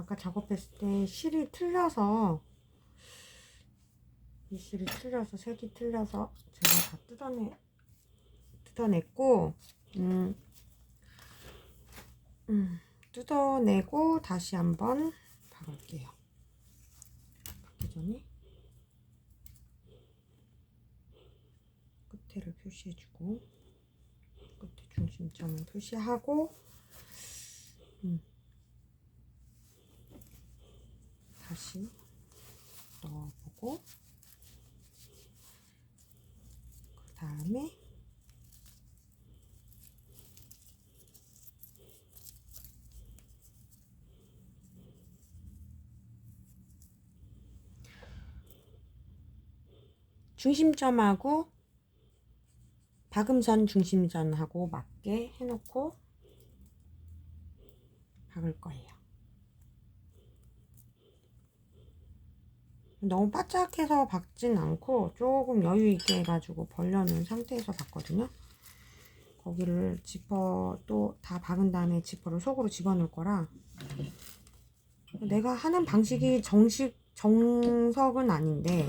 아까 작업했을 때 실이 틀려서 이 실이 틀려서 색이 틀려서 제가 다 뜯어내 뜯어냈고 음, 음, 뜯어내고 다시 한번 박을게요. 박기 전에 끝에를 표시해주고 끝에 중심점을 표시하고 음, 다시 넣어보고 그 다음에 중심점하고 박음선 중심선하고 맞게 해놓고 박을 거예요. 너무 바짝해서 박진 않고 조금 여유 있게 해가지고 벌려놓은 상태에서 박거든요. 거기를 지퍼 또 다 박은 다음에 지퍼를 속으로 집어넣을 거라 내가 하는 방식이 정식 정석은 아닌데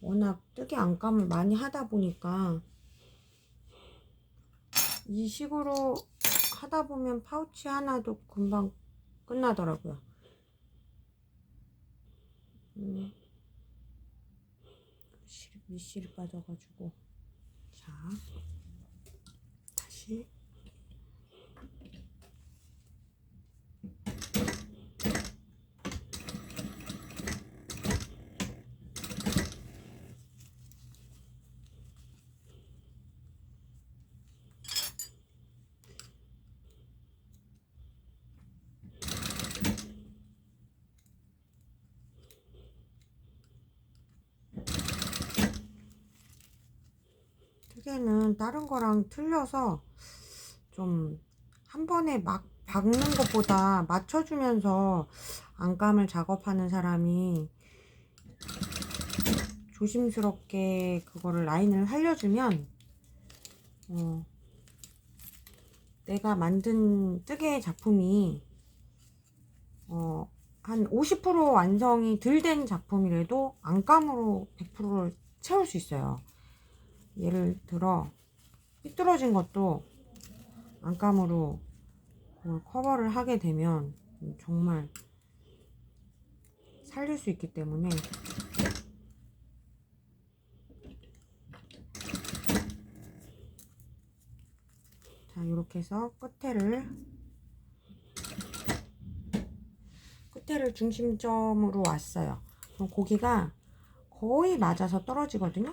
워낙 뜨개 안감을 많이 하다 보니까 이 식으로 하다 보면 파우치 하나도 금방 끝나더라고요. 음, 실, 밑실이 빠져가지고. 자 다시 뜨개는 다른 거랑 틀려서 좀 한 번에 막 박는 것보다 맞춰주면서 안감을 작업하는 사람이 조심스럽게 그거를 라인을 살려주면 어, 내가 만든 뜨개 작품이 어, 한 50% 완성이 덜 된 작품이라도 안감으로 100%를 채울 수 있어요. 예를 들어 삐뚤어진 것도 안감으로 커버를 하게 되면 정말 살릴 수 있기 때문에 자 이렇게 해서 끝에를 끝에를 중심점으로 왔어요. 그럼 고기가 거의 맞아서 떨어지거든요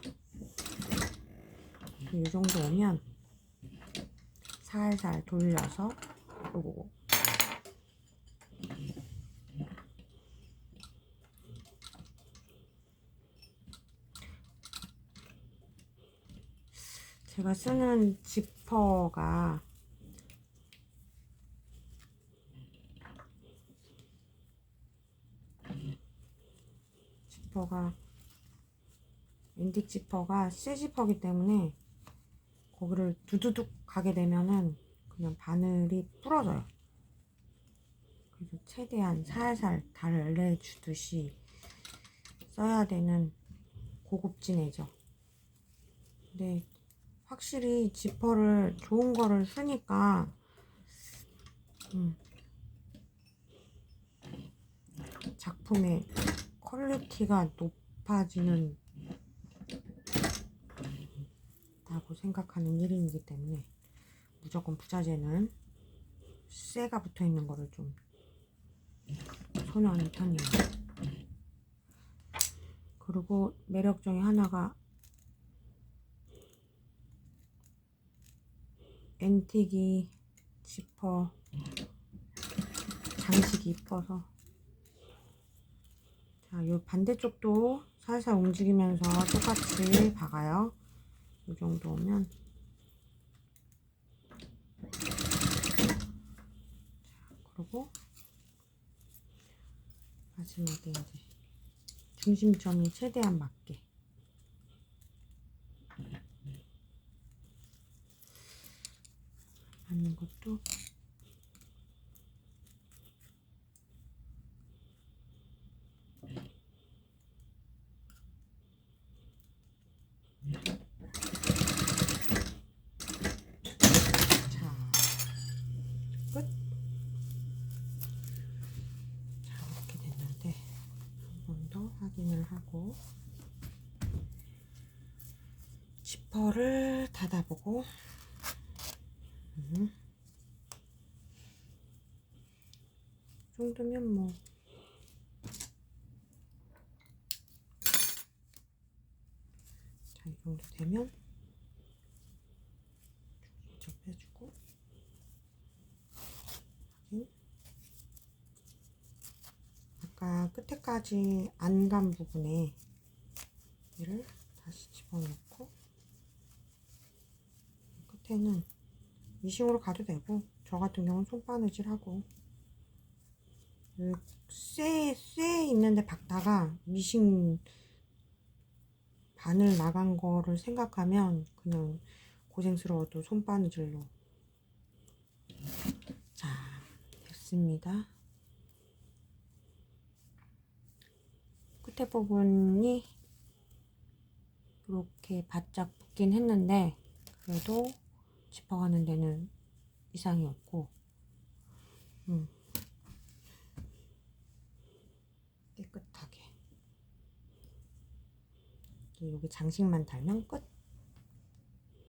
이 정도 오면 살살 돌려서 요거. 제가 쓰는 지퍼가 지퍼가 앤틱 지퍼가 새 지퍼기 때문에 거기를 두두둑 가게 되면은 그냥 바늘이 부러져요. 그래서 최대한 살살 달래주듯이 써야 되는 고급진 애죠. 근데 확실히 지퍼를 좋은 거를 쓰니까 음, 작품의 퀄리티가 높아지는 다고 생각하는 일인이기 때문에 무조건 부자재는 쇠가 붙어 있는 거를 좀 선호하는 편이에요. 그리고 매력 중에 하나가 앤틱이 지퍼 장식이 이뻐서 자, 요 반대쪽도 살살 움직이면서 똑같이 박아요. 이 정도 오면. 자, 그리고 마지막에 이제 중심점이 최대한 맞게. 하는 것도 확인을 하고 지퍼를 닫아보고 음. 이 정도면 뭐 자, 이 정도 되면 좀 빼주고 확인 아까 끝에까지 안 간 부분에 얘를 다시 집어넣고 끝에는 미싱으로 가도 되고 저 같은 경우는 손바느질하고 쇠, 쇠 있는데 박다가 미싱 바늘 나간 거를 생각하면 그냥 고생스러워도 손바느질로. 자 됐습니다 끝에 부분이 이렇게 바짝 붙긴 했는데 그래도 짚어가는 데는 이상이 없고. 음. 깨끗하게 여기 장식만 달면 끝